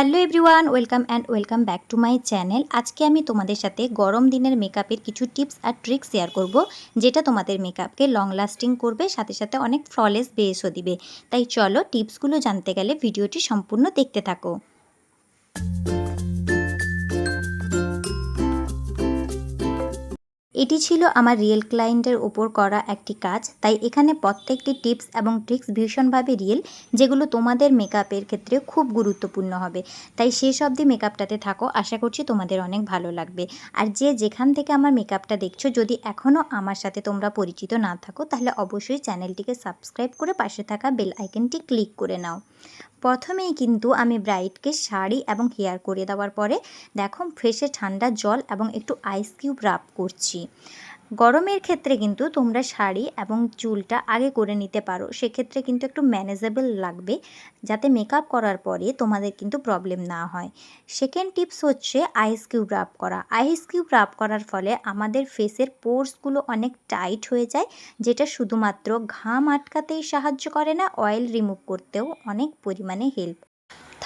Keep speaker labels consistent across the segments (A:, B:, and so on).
A: Hello everyone welcome and welcome back to my channel আজকে আমি তোমাদের সাথে গরম দিনের মেকআপের কিছু টিপস আর ট্রিক্স শেয়ার করব, যেটা তোমাদের মেকআপকে লং লাস্টিং করবে, সাথে সাথে অনেক ফ্ললেস বেসও দিবে। তাই চলো টিপসগুলো জানতে গেলে ভিডিওটি সম্পূর্ণ দেখতে থাকো। এটি ছিল আমার রিয়েল ক্লায়েন্টের ওপর করা একটি কাজ, তাই এখানে প্রত্যেকটি টিপস এবং ট্রিক্স ভীষণভাবে রিয়েল যেগুলো তোমাদের মেকআপের ক্ষেত্রে খুব গুরুত্বপূর্ণ হবে। তাই শেষ অবধি মেকআপটাতে থাকো, আশা করছি তোমাদের অনেক ভালো লাগবে। আর যে যেখান থেকে আমার মেকআপটা দেখছ, যদি এখনও আমার সাথে তোমরা পরিচিত না থাকো, তাহলে অবশ্যই চ্যানেলটিকে সাবস্ক্রাইব করে পাশে থাকা বেল আইকনটি ক্লিক করে নাও। প্রথমেই কিন্তু আমি ব্রাইডকে শাড়ি এবং হেয়ার করে দেওয়ার পরে দেখো ফেসে ঠান্ডা জল এবং একটু আইস কিউব রাব করছি। গরমের ক্ষেত্রে কিন্তু তোমরা শাড়ি এবং চুলটা আগে করে নিতে পারো। সেক্ষেত্রে কিন্তু একটু ম্যানেজেবল লাগবে, যাতে মেকআপ করার পরে তোমাদের কিন্তু প্রবলেম না হয়। সেকেন্ড টিপস হচ্ছে আইস কিউব রাব করা। আইস কিউব রাব করার ফলে আমাদের ফেসের পোর্সগুলো অনেক টাইট হয়ে যায়, যেটা শুধুমাত্র ঘাম আটকাতেই সাহায্য করে না অয়েল রিমুভ করতেও অনেক পরিমাণে হেল্প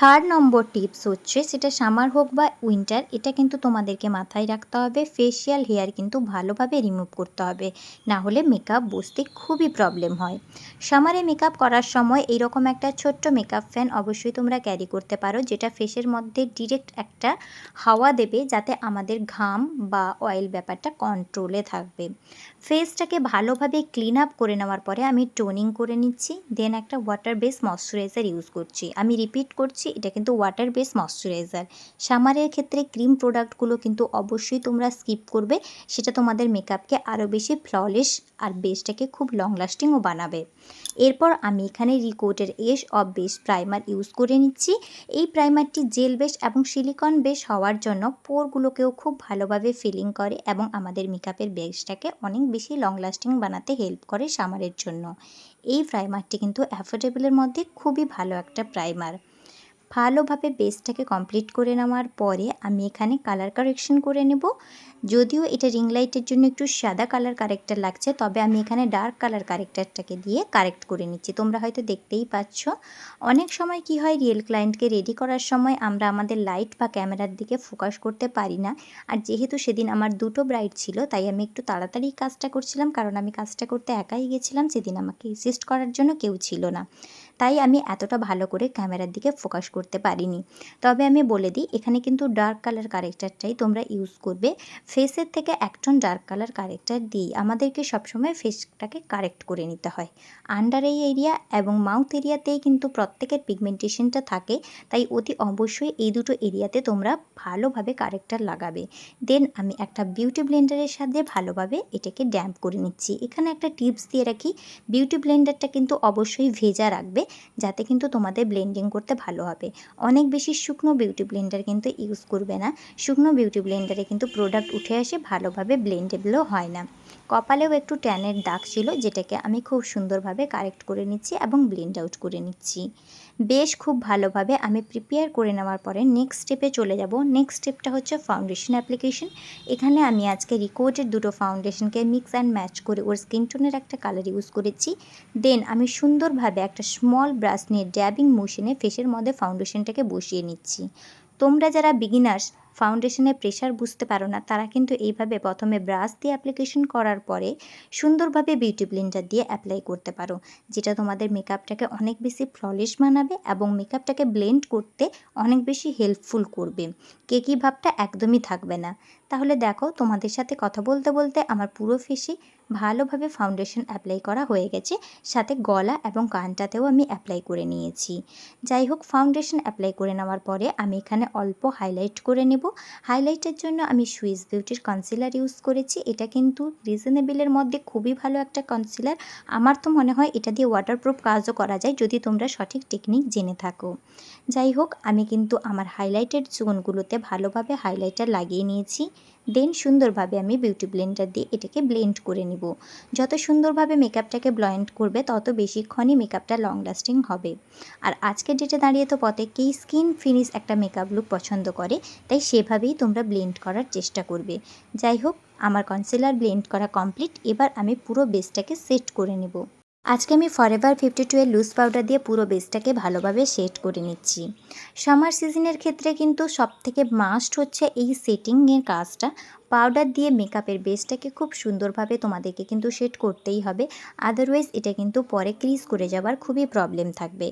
A: থার্ড নম্বর টিপস হচ্ছে, সেটা সামার হোক বা উইন্টার এটা কিন্তু তোমাদেরকে মাথায় রাখতে হবে। ফেসিয়াল হেয়ার কিন্তু ভালোভাবে রিমুভ করতে হবে। না হলে মেকআপ বসতে খুবই প্রবলেম হয়। সামারে মেকআপ করার সময় এইরকম একটা ছোট্ট মেকআপ ফ্যান অবশ্যই তোমরা ক্যারি করতে পারো, যেটা ফেসের মধ্যে ডিরেক্ট একটা হাওয়া দেবে, যাতে আমাদের ঘাম বা অয়েল ব্যাপারটা কন্ট্রোলে থাকবে। ফেসটাকে ভালোভাবে ক্লিন আপ করে নেওয়ার পরে আমি টোনিং করে নিচ্ছি দেন একটা ওয়াটার বেস ময়শ্চারাইজার ইউজ করছি। আমি রিপিট করছি এটা কিন্তু ওয়াটার বেস ময়শ্চারাইজার সামারের ক্ষেত্রে ক্রিম প্রোডাক্টগুলো কিন্তু অবশ্যই তোমরা স্কিপ করবে, সেটা তোমাদের মেকআপকে আরও বেশি ফ্ললেস আর বেসটাকে খুব লং লাস্টিংও বানাবে। এরপর আমি এখানে রিকোটের S of base primer use করে নিচ্ছি। এই প্রাইমারটি জেল বেস এবং সিলিকন বেস হওয়ার জন্য পোরগুলোকেও খুব ভালোভাবে ফিলিং করে এবং আমাদের মেকআপের বেসটাকে অনেক বেশি লং লাস্টিং বানাতে হেল্প করে সামারের জন্য। এই প্রাইমারটি কিন্তু অ্যাফোর্ডেবলের মধ্যে খুবই ভালো একটা প্রাইমার ভালোভাবে বেসটাকে কমপ্লিট করে নেওয়ার পরে আমি এখানে কালার কারেকশন করে নেব। যদিও এটা রিং লাইটের জন্য একটু সাদা কালার কারেক্টার লাগছে, তবে আমি এখানে ডার্ক কালার কারেক্টারটাকে দিয়ে কারেক্ট করে নিচ্ছি। তোমরা হয়তো দেখতেই পাচ্ছ, অনেক সময় কি হয়, রিয়েল ক্লায়েন্টকে রেডি করার সময় আমরা আমাদের লাইট বা ক্যামেরার দিকে ফোকাস করতে পারি না। আর যেহেতু সেদিন আমার দুটো ব্রাইট ছিল, তাই আমি একটু তাড়াতাড়ি কাজটা করছিলাম, কারণ আমি কাজটা করতে একাই গেছিলাম, সেদিন আমাকে অ্যাসিস্ট করার জন্য কেউ ছিল না। তাই আমি এতটা ভালো করে ক্যামেরার দিকে ফোকাস করতে পারিনি। তবে আমি বলে দিই, এখানে কিন্তু ডার্ক কালার কারেক্টারটাই তোমরা ইউজ করবে। ফেসের থেকে একটন ডার্ক কালার কারেক্টার দিই আমাদেরকে সবসময় ফেসটাকে কারেক্ট করে নিতে হয়। আন্ডার এই এরিয়া এবং মাউথ এরিয়াতেই কিন্তু প্রত্যেকের পিগমেন্টেশনটা থাকে, তাই অতি অবশ্যই এই দুটো এরিয়াতে তোমরা ভালোভাবে কারেক্টার লাগাবে। দেন আমি একটা বিউটি ব্লেন্ডারের সাথে ভালোভাবে এটাকে ড্যাম্প করে নিচ্ছি। এখানে একটা টিপস দিয়ে রাখি বিউটি ব্লেন্ডারটা কিন্তু অবশ্যই ভেজা রাখবে। যাতে কিন্তু তোমাদের ব্লেন্ডিং করতে ভালো হবে। অনেক বেশি শুকনো বিউটি ব্লেন্ডার কিন্তু ইউজ করবে না। শুকনো বিউটি ব্লেন্ডারে কিন্তু প্রোডাক্ট উঠে আসে, ভালোভাবে ব্লেন্ডেবলও হয় না। কপালেও একটু ট্যানের দাগ ছিল, যেটাকে আমি খুব সুন্দরভাবে কারেক্ট করে নিচ্ছি এবং ব্লেন্ড আউট করে নিচ্ছি। বেশ খুব ভালোভাবে আমি প্রিপেয়ার করে নেওয়ার পরে নেক্সট স্টেপে চলে যাব। নেক্সট স্টেপটা হচ্ছে ফাউন্ডেশন অ্যাপ্লিকেশন এখানে আমি আজকে রিকোর্ডের দুটো ফাউন্ডেশনকে মিক্স অ্যান্ড ম্যাচ করে ওর স্কিন টোনের একটা কালার ইউজ করেছি। দেন আমি সুন্দরভাবে একটা স্মল ব্রাশ নিয়ে ড্যাবিং মোশনে ফেসের মধ্যে ফাউন্ডেশনটাকে বসিয়ে নিচ্ছি। তোমরা যারা বিগিনার্স ফাউন্ডেশনের প্রেশার বুঝতে পারো না। তারা কিন্তু এইভাবে প্রথমে ব্রাশ দিয়ে অ্যাপ্লিকেশন করার পরে সুন্দরভাবে বিউটি ব্লেন্ডার দিয়ে অ্যাপ্লাই করতে পারো, যেটা তোমাদের মেকআপটাকে অনেক বেশি ফ্ললেশ বানাবে এবং মেকআপটাকে ব্লেন্ড করতে অনেক বেশি হেল্পফুল করবে। কেকি ভাবটা একদমই থাকবে না। তাহলে দেখো তোমাদের সাথে কথা বলতে বলতে আমার পুরো ফেসে ভালোভাবে ফাউন্ডেশন অ্যাপ্লাই করা হয়ে গেছে। সাথে গলা এবং কানটাতেও আমি অ্যাপ্লাই করে নিয়েছি। যাই হোক ফাউন্ডেশন অ্যাপ্লাই করে নেওয়ার পরে আমি এখানে অল্প হাইলাইট করে নেব। হাইলাইটের জন্য আমি সুইস বিউটির কনসিলার ইউজ করেছি। এটা কিন্তু রিজনেবেলের মধ্যে খুবই ভালো একটা কনসিলার আমার তো মনে হয় এটা দিয়ে ওয়াটারপ্রুফ কাজও করা যায় যদি তোমরা সঠিক টেকনিক জেনে থাকো। যাই হোক, আমি কিন্তু আমার হাইলাইটেড জোনগুলোতে ভালোভাবে হাইলাইটার লাগিয়ে নিয়েছি। দেন সুন্দরভাবে আমি বিউটি ব্লেন্ডার দিয়ে এটাকে ব্লেন্ড করে নিব। যত সুন্দরভাবে মেকআপটাকে ব্লেন্ড করবে, তত বেশিক্ষণই মেকআপটা লং লাস্টিং হবে। আর আজকের ডেটে দাঁড়িয়ে তো প্রত্যেকেই স্কিন ফিনিশ একটা মেকআপ লুক পছন্দ করে, তাই সেভাবেই তোমরা ব্লেন্ড করার চেষ্টা করবে। যাই হোক, আমার কনসিলার ব্লেন্ড করা কমপ্লিট এবার আমি পুরো বেসটাকে সেট করে নেব। আজকে আমি ফরেভার ফিফটি টু এর লুজ পাউডার দিয়ে পুরো বেসটাকে ভালোভাবে সেট করে নিচ্ছি। সামার সিজনের ক্ষেত্রে কিন্তু সবথেকে মাস্ট হচ্ছে এই সেটিংয়ের কাজটা। পাউডার দিয়ে মেকআপের বেসটাকে খুব সুন্দরভাবে তোমাদেরকে কিন্তু সেট করতেই হবে। আদারওয়াইজ এটা কিন্তু পরে ক্রিজ করে যাবার খুবই প্রবলেম থাকবে।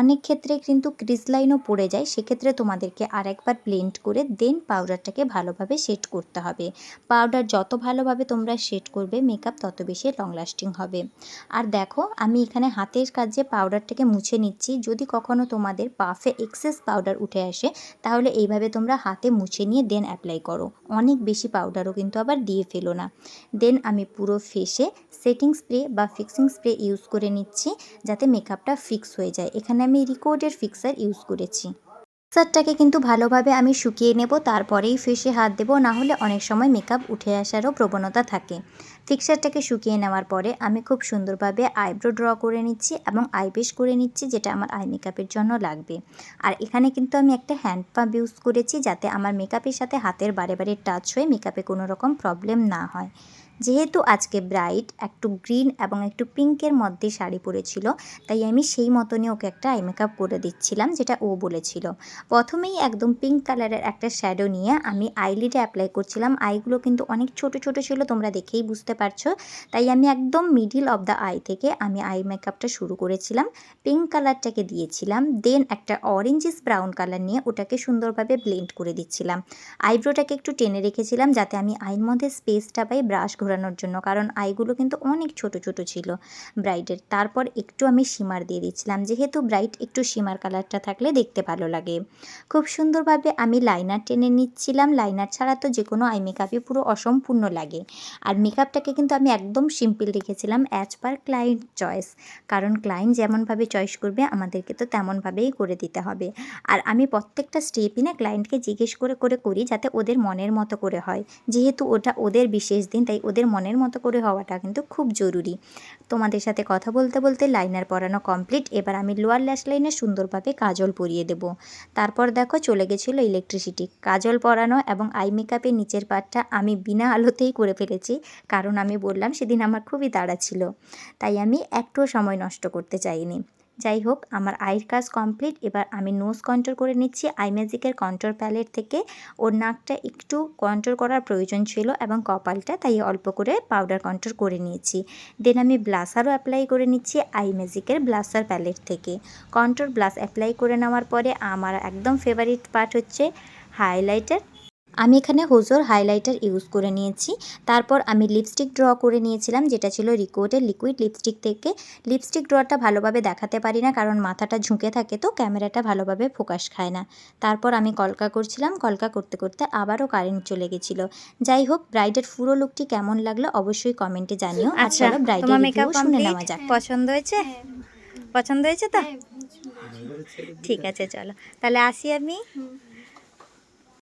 A: অনেক ক্ষেত্রে কিন্তু ক্রিজ লাইনও পড়ে যায়, সেক্ষেত্রে তোমাদেরকে আর একবার ব্লেন্ড করে দেন পাউডারটাকে ভালোভাবে সেট করতে হবে। পাউডার যত ভালোভাবে তোমরা সেট করবে মেকআপ তত বেশি লং লাস্টিং হবে। আর দেখো, আমি এখানে হাতের কাজে পাউডারটাকে মুছে নিচ্ছি। যদি কখনো তোমাদের পাফে এক্সেস পাউডার উঠে আসে, তাহলে এইভাবে তোমরা হাতে মুছে নিয়ে দেন অ্যাপ্লাই করো। অনেক বেশি পাউডারও কিন্তু আবার দিয়ে ফেলো না। দেন আমি পুরো ফেসে সেটিং স্প্রে বা ফিক্সিং স্প্রে ইউজ করে নিচ্ছি যাতে মেকআপটা ফিক্স হয়ে যায়। এখানে আমি রিকোডের ফিক্সার ইউজ করেছি। ফিক্সারটাকে কিন্তু ভালোভাবে আমি শুকিয়ে নেব, তারপরেই ফেসে হাত দেবো না হলে অনেক সময় মেকআপ উঠে আসারও প্রবণতা থাকে। ফিক্সারটাকে শুকিয়ে নেওয়ার পরে আমি খুব সুন্দরভাবে আইব্রো ড্র করে নিচ্ছি এবং আইবেশ করে নিচ্ছি, যেটা আমার আই মেকআপের জন্য লাগবে। আর এখানে কিন্তু আমি একটা হ্যান্ড পাম্প ইউজ করেছি যাতে আমার মেকআপের সাথে হাতের বারে বারে টাচ হয়ে মেকআপে কোনো রকম প্রবলেম না হয়। যেহেতু আজকে ব্রাইট একটু গ্রিন এবং একটু পিঙ্কের মধ্যে শাড়ি পরেছিল, তাই আমি সেই মতনই ওকে একটা আই মেকআপ করে দিচ্ছিলাম, যেটা ও বলেছিল। প্রথমেই একদম পিঙ্ক কালারের একটা শ্যাডো নিয়ে আমি আইলিডে অ্যাপ্লাই করছিলাম। আইগুলো কিন্তু অনেক ছোট ছোট ছিল, তোমরা দেখেই বুঝতে পারছ। তাই আমি একদম মিডিল অফ দ্য আই থেকে আমি আই মেকআপটা শুরু করেছিলাম। পিঙ্ক কালারটাকে দিয়েছিলাম দেন একটা অরেঞ্জিস ব্রাউন কালার নিয়ে ওটাকে সুন্দরভাবে ব্লেন্ড করে দিচ্ছিলাম। আইব্রোটাকে একটু টেনে রেখেছিলাম, যাতে আমি আইর মধ্যে স্পেসটা পাই ব্রাশ ঘোরানোর জন্য, কারণ আইগুলো কিন্তু অনেক ছোট ছোট ছিল। ব্রাইটের, তারপর একটু আমি শিমার দিয়ে দিচ্ছিলাম, যেহেতু ব্রাইট একটু শিমার কালারটা থাকলে দেখতে ভালো লাগে। খুব সুন্দরভাবে আমি লাইনার টেনে নিচ্ছিলাম, লাইনার ছাড়া তো যে কোনো আই মেকআপই পুরো অসম্পূর্ণ লাগে। আর মেকআপটাকে কিন্তু আমি একদম সিম্পল রেখেছিলাম অ্যাজ পার ক্লায়েন্ট চয়েস কারণ ক্লায়েন্ট যেমনভাবে চয়েস করবে, আমাদেরকে তো তেমনভাবেই করে দিতে হবে। আর আমি প্রত্যেকটা স্টেপই না ক্লায়েন্টকে জিজ্ঞেস করে করে করি, যাতে ওদের মনের মতো করে হয়। যেহেতু ওটা ওদের বিশেষ দিন, তাই ওদের মনের মতো করে হওয়াটা কিন্তু খুব জরুরি। তোমাদের সাথে কথা বলতে বলতে লাইনার পরানো কমপ্লিট এবার আমি লোয়ার ল্যাশ লাইনে সুন্দরভাবে কাজল পরিয়ে দেবো। তারপর দেখো চলে গেছিল ইলেকট্রিসিটি কাজল পরানো এবং আই মেকআপের নিচের পাটটা আমি বিনা আলোতেই করে ফেলেছি। কারণ আমি বললাম সেদিন আমার খুবই তাড়া ছিল। তাই আমি একটুও সময় নষ্ট করতে চাইনি। যাই হোক, আমার আইর কাজ কমপ্লিট। এবার আমি নোজ কন্ট্রোল করে নিচ্ছি। আই ম্যাজিকের কন্ট্রোল প্যালেট থেকে। ওর নাকটা একটু কন্ট্রোল করার প্রয়োজন ছিল এবং কপালটা, তাই অল্প করে পাউডার কন্ট্রোল করে নিয়েছি। দেন আমি ব্লাসারও অ্যাপ্লাই করে নিচ্ছি আই ম্যাজিকের ব্লাসার প্যালেট থেকে। কন্ট্রোল ব্লাস অ্যাপ্লাই করে নেওয়ার পরে আমার একদম ফেভারিট পার্ট হচ্ছে হাইলাইটার। আমি এখানে হোজোর হাইলাইটার ইউজ করে নিয়েছি। তারপর আমি লিপস্টিক ড্র করে নিয়েছিলাম যেটা ছিল রিকোডের লিকুইড লিপস্টিক থেকে। লিপস্টিক ড্রটা ভালোভাবে দেখাতে পারি না কারণ মাথাটা ঝুঁকে থাকে তো ক্যামেরাটা ভালোভাবে ফোকাস খায় না। তারপর আমি কলকা করছিলাম কলকা করতে করতে আবারও কারেন্ট চলে গেছিল। যাই হোক ব্রাইডের পুরো লুকটি কেমন লাগল অবশ্যই কমেন্টে জানিও।
B: আচ্ছা
A: ব্রাইডের
B: তোমার
A: রিভিউ
B: মেকআপ
A: শুনে নেওয়া যাক।
B: পছন্দ হয়েছে? পছন্দ হয়েছে তো? ঠিক আছে চলো। তাহলে আসি আমি?